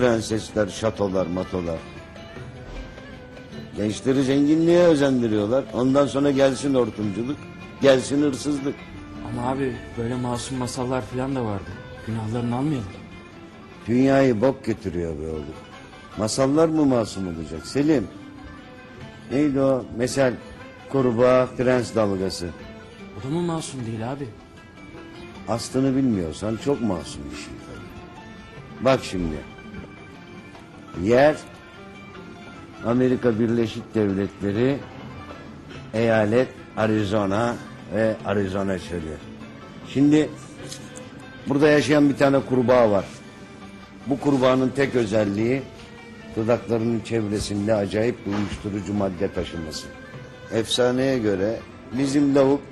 Prensesler, şatolar, matolar. Gençleri zenginliğe özendiriyorlar. Ondan sonra gelsin hortumculuk, gelsin hırsızlık. Ama abi böyle masum masallar falan da vardı. Günahlarını almayalım. Dünyayı bok götürüyor be oğlum. Masallar mı masum olacak Selim? Neydi o? Mesel kurbağa prens dalgası. O da mı masum değil abi? Aslını bilmiyorsan çok masum bir şey tabii. Bak şimdi. Yer Amerika Birleşik Devletleri eyalet Arizona ve Arizona çölü. Şimdi burada yaşayan bir tane kurbağa var. Bu kurbağanın tek özelliği dudaklarının çevresinde acayip bir uyuşturucu madde taşıması. Efsaneye göre bizim lavuk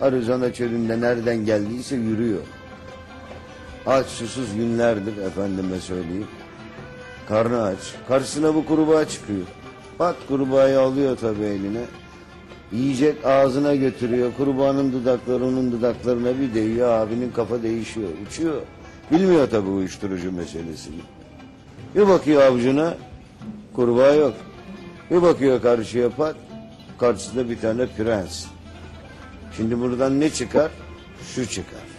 Arizona çölünde nereden geldiyse yürüyor. Aç susuz günlerdir efendime söyleyeyim. Karnı aç. Karşısına bu kurbağa çıkıyor. Pat kurbağayı alıyor tabii eline. Yiyecek ağzına götürüyor. Kurbağanın dudakları onun dudaklarına bir değiyor. Abinin kafa değişiyor. Uçuyor. Bilmiyor tabii uyuşturucu meselesini. Bir bakıyor avcuna. Kurbağa yok. Bir bakıyor karşıya pat. Karşısında bir tane prens. Şimdi buradan ne çıkar? Şu çıkar.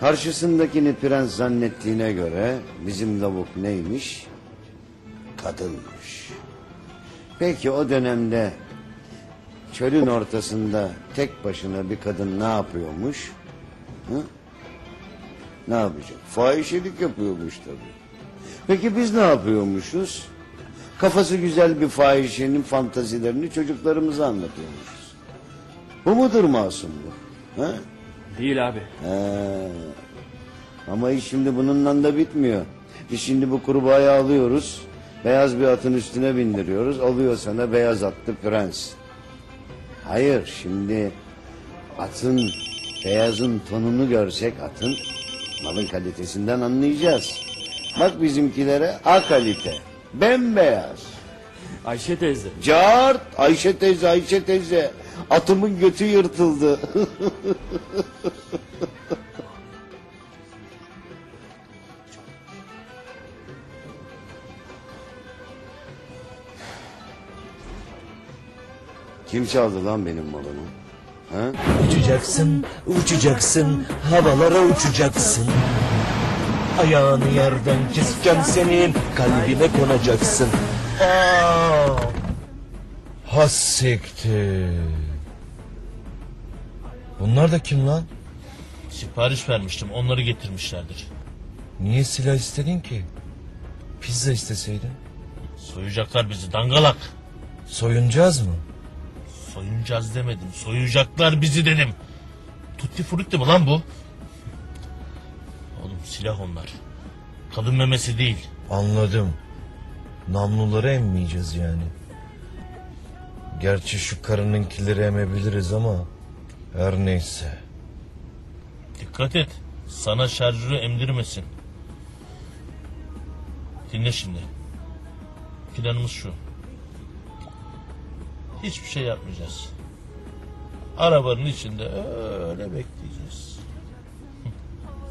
Karşısındakini prens zannettiğine göre bizim lavuk neymiş? Kadınmış. Peki o dönemde çölün ortasında tek başına bir kadın ne yapıyormuş? Hı? Ne yapacak? Fahişelik yapıyormuş tabii. Peki biz ne yapıyormuşuz? Kafası güzel bir fahişenin fantazilerini çocuklarımıza anlatıyormuşuz. Bu mudur masumluk? Ha? Değil abi. He. Ama iş şimdi bununla da bitmiyor. Biz şimdi bu kurbağayı alıyoruz. Beyaz bir atın üstüne bindiriyoruz. Alıyor sana beyaz atlı prens. Hayır şimdi atın beyazın tonunu görsek atın malın kalitesinden anlayacağız. Bak bizimkilere A kalite. Bembeyaz. Ayşe teyze. Cart Ayşe teyze Ayşe teyze. Atımın götü yırtıldı. Kim çaldı lan benim malımı? Ha? Uçacaksın, uçacaksın, havalara uçacaksın. Ayağını yerden keseceğim senin, kalbine konacaksın. Aa! Ha siktir. Bunlar da kim lan? Sipariş vermiştim onları getirmişlerdir. Niye silah istedin ki? Pizza isteseydin. Soyacaklar bizi dangalak. Soyunacağız mı? Soyunacağız demedim soyacaklar bizi dedim. Tutti frutti mi lan bu? Oğlum silah onlar. Kadın memesi değil. Anladım. Namluları emmeyeceğiz yani. Gerçi şu karınınkileri emebiliriz ama her neyse. Dikkat et. Sana şarjörü emdirmesin. Dinle şimdi. Planımız şu. Hiçbir şey yapmayacağız. Arabanın içinde öyle bekleyeceğiz.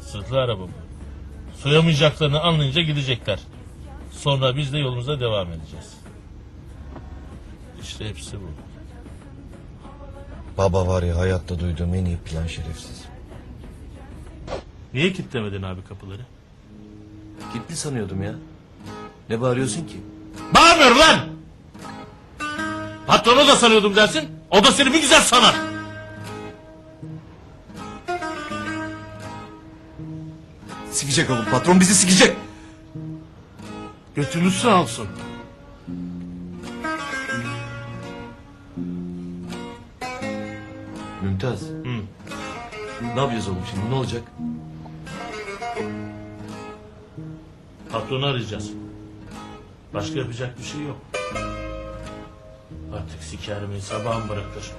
Sırtlı araba bu. Soyamayacaklarını anlayınca gidecekler. Sonra biz de yolumuza devam edeceğiz. İşte hepsi bu. Baba var ya hayatta duyduğum en iyi plan şerefsiz. Niye kilitlemedin abi kapıları? Gitti sanıyordum ya. Ne bağırıyorsun ki? Bağırmıyorum lan! Patronu da sanıyordum dersin. O da seni bir güzel sanar. Sikecek oğlum patron bizi sikecek. Götünü sağ olsun. Mümtaz. Ne yapacağız oğlum şimdi ne olacak? Patronu arayacağız. Başka yapacak bir şey yok. Artık sikerimi sabahın bırakır.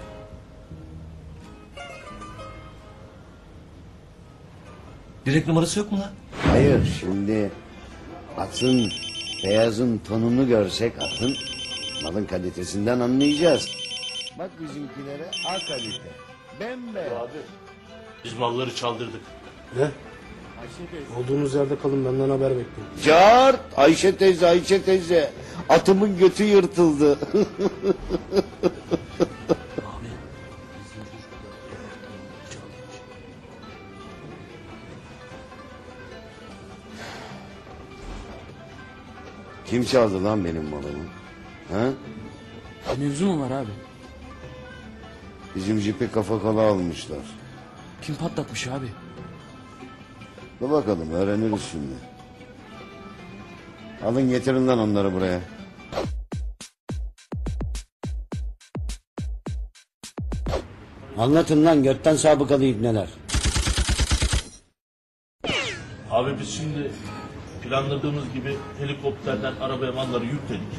Direkt numarası yok mu lan? Hayır şimdi atın beyazın tonunu görsek atın malın kalitesinden anlayacağız. Bak bizimkilere A kalite. Bembeyaz. Biz malları çaldırdık. Ne? Olduğunuz yerde kalın benden haber bekleyin. Cart Ayşe teyze Ayşe teyze atımın götü yırtıldı. Kim çaldı lan benim malımı? Ha? Mevzu mu var abi? Bizim jipi kafa kala almışlar. Kim patlatmış abi? Dur bakalım öğreniriz şimdi. Alın getirin lan onları buraya. Anlatın lan götten sabıkalı ibneler. Abi biz şimdi planladığımız gibi helikopterden arabaya malları yükledik.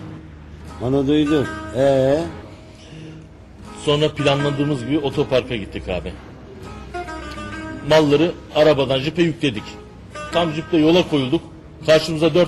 Onu duydum. Ee, Sonra planladığımız gibi otoparka gittik abi. Malları arabadan jipe yükledik. Tam jipte yola koyulduk. Karşımıza dört